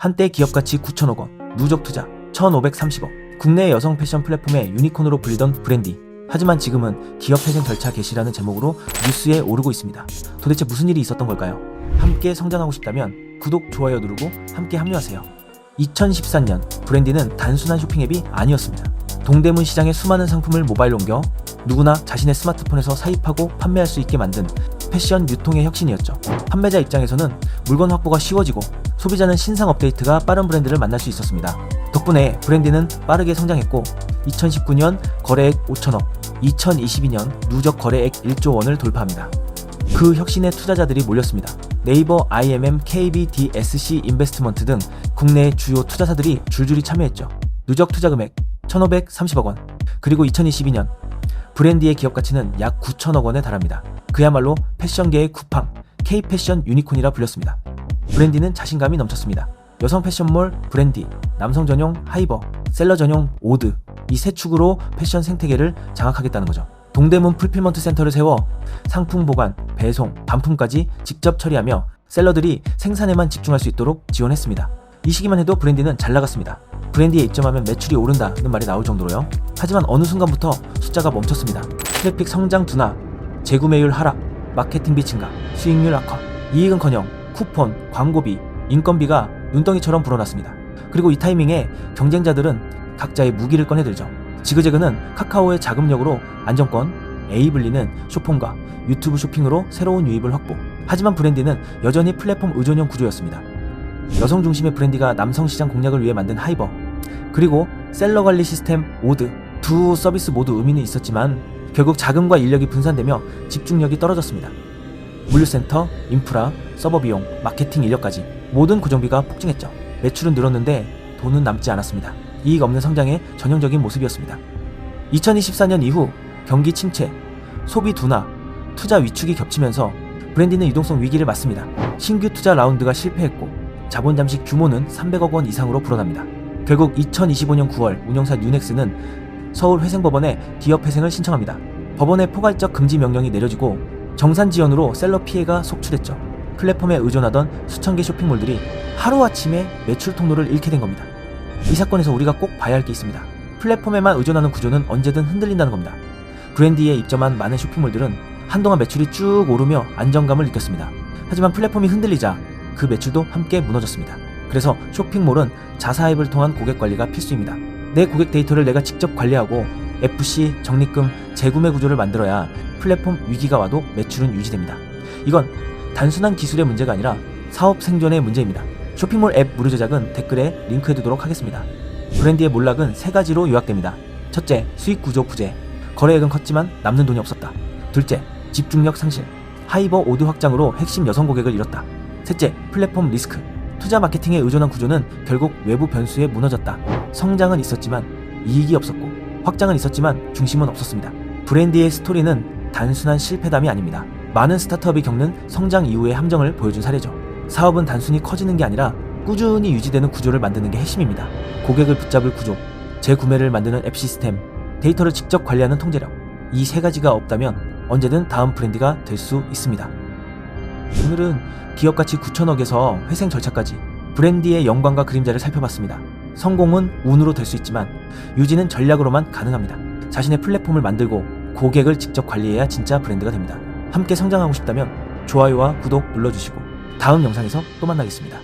한때 기업 가치 9천억 원, 누적 투자 1,530억. 국내 여성 패션 플랫폼의 유니콘으로 불리던 브랜디. 하지만 지금은 기업 회생 절차 개시라는 제목으로 뉴스에 오르고 있습니다. 도대체 무슨 일이 있었던 걸까요? 함께 성장하고 싶다면 구독, 좋아요 누르고 함께 합류하세요. 2014년 브랜디는 단순한 쇼핑 앱이 아니었습니다. 동대문 시장의 수많은 상품을 모바일로 옮겨 누구나 자신의 스마트폰에서 사입하고 판매할 수 있게 만든 패션 유통의 혁신이었죠. 판매자 입장에서는 물건 확보가 쉬워지고 소비자는 신상 업데이트가 빠른 브랜드를 만날 수 있었습니다. 덕분에 브랜디는 빠르게 성장했고 2019년 거래액 5천억, 2022년 누적 거래액 1조 원을 돌파합니다. 그 혁신에 투자자들이 몰렸습니다. 네이버, IMM, KBDSC 인베스트먼트 등 국내 주요 투자사들이 줄줄이 참여했죠. 누적 투자 금액 1,530억 원. 그리고 2022년 브랜디의 기업 가치는 약 9천억 원에 달합니다. 그야말로 패션계의 쿠팡, K-패션 유니콘이라 불렸습니다. 브랜디는 자신감이 넘쳤습니다. 여성 패션몰 브랜디, 남성 전용 하이버, 셀러 전용 오드 이 세 축으로 패션 생태계를 장악하겠다는 거죠. 동대문 풀필먼트 센터를 세워 상품 보관, 배송, 반품까지 직접 처리하며 셀러들이 생산에만 집중할 수 있도록 지원했습니다. 이 시기만 해도 브랜디는 잘 나갔습니다. 브랜디에 입점하면 매출이 오른다는 말이 나올 정도로요. 하지만 어느 순간부터 숫자가 멈췄습니다. 트래픽 성장 둔화, 재구매율 하락, 마케팅비 증가, 수익률 악화, 이익은커녕 쿠폰, 광고비, 인건비가 눈덩이처럼 불어났습니다. 그리고 이 타이밍에 경쟁자들은 각자의 무기를 꺼내들죠. 지그재그는 카카오의 자금력으로 안정권, 에이블리는 쇼폼과 유튜브 쇼핑으로 새로운 유입을 확보. 하지만 브랜디는 여전히 플랫폼 의존형 구조였습니다. 여성 중심의 브랜디가 남성 시장 공략을 위해 만든 하이버, 그리고 셀러 관리 시스템 오드 두 서비스 모두 의미는 있었지만 결국 자금과 인력이 분산되며 집중력이 떨어졌습니다. 물류센터, 인프라, 서버 비용, 마케팅 인력까지 모든 고정비가 폭증했죠. 매출은 늘었는데 돈은 남지 않았습니다. 이익 없는 성장의 전형적인 모습이었습니다. 2024년 이후 경기 침체, 소비 둔화, 투자 위축이 겹치면서 브랜디는 유동성 위기를 맞습니다. 신규 투자 라운드가 실패했고 자본 잠식 규모는 300억 원 이상으로 불어납니다. 결국 2025년 9월 운영사 뉴넥스는 서울 회생법원에 기업 회생을 신청합니다. 법원의 포괄적 금지 명령이 내려지고 정산 지연으로 셀러 피해가 속출했죠. 플랫폼에 의존하던 수천 개 쇼핑몰들이 하루아침에 매출 통로를 잃게 된 겁니다. 이 사건에서 우리가 꼭 봐야 할 게 있습니다. 플랫폼에만 의존하는 구조는 언제든 흔들린다는 겁니다. 브랜디에 입점한 많은 쇼핑몰들은 한동안 매출이 쭉 오르며 안정감을 느꼈습니다. 하지만 플랫폼이 흔들리자 그 매출도 함께 무너졌습니다. 그래서 쇼핑몰은 자사입을 통한 고객 관리가 필수입니다. 내 고객 데이터를 내가 직접 관리하고 FC, 적립금, 재구매 구조를 만들어야 플랫폼 위기가 와도 매출은 유지됩니다. 이건 단순한 기술의 문제가 아니라 사업 생존의 문제입니다. 쇼핑몰 앱 무료 제작은 댓글에 링크해두도록 하겠습니다. 브랜디의 몰락은 세 가지로 요약됩니다. 첫째, 수익 구조 부재. 거래액은 컸지만 남는 돈이 없었다. 둘째, 집중력 상실. 하이버 오드 확장으로 핵심 여성 고객을 잃었다. 셋째, 플랫폼 리스크. 투자 마케팅에 의존한 구조는 결국 외부 변수에 무너졌다. 성장은 있었지만 이익이 없었고 확장은 있었지만 중심은 없었습니다. 브랜디의 스토리는 단순한 실패담이 아닙니다. 많은 스타트업이 겪는 성장 이후의 함정을 보여준 사례죠. 사업은 단순히 커지는 게 아니라 꾸준히 유지되는 구조를 만드는 게 핵심입니다. 고객을 붙잡을 구조, 재구매를 만드는 앱 시스템, 데이터를 직접 관리하는 통제력. 이 세 가지가 없다면 언제든 다음 브랜디가 될 수 있습니다. 오늘은 기업 가치 9천억에서 회생 절차까지 브랜디의 영광과 그림자를 살펴봤습니다. 성공은 운으로 될 수 있지만 유지는 전략으로만 가능합니다. 자신의 플랫폼을 만들고 고객을 직접 관리해야 진짜 브랜드가 됩니다. 함께 성장하고 싶다면 좋아요와 구독 눌러주시고 다음 영상에서 또 만나겠습니다.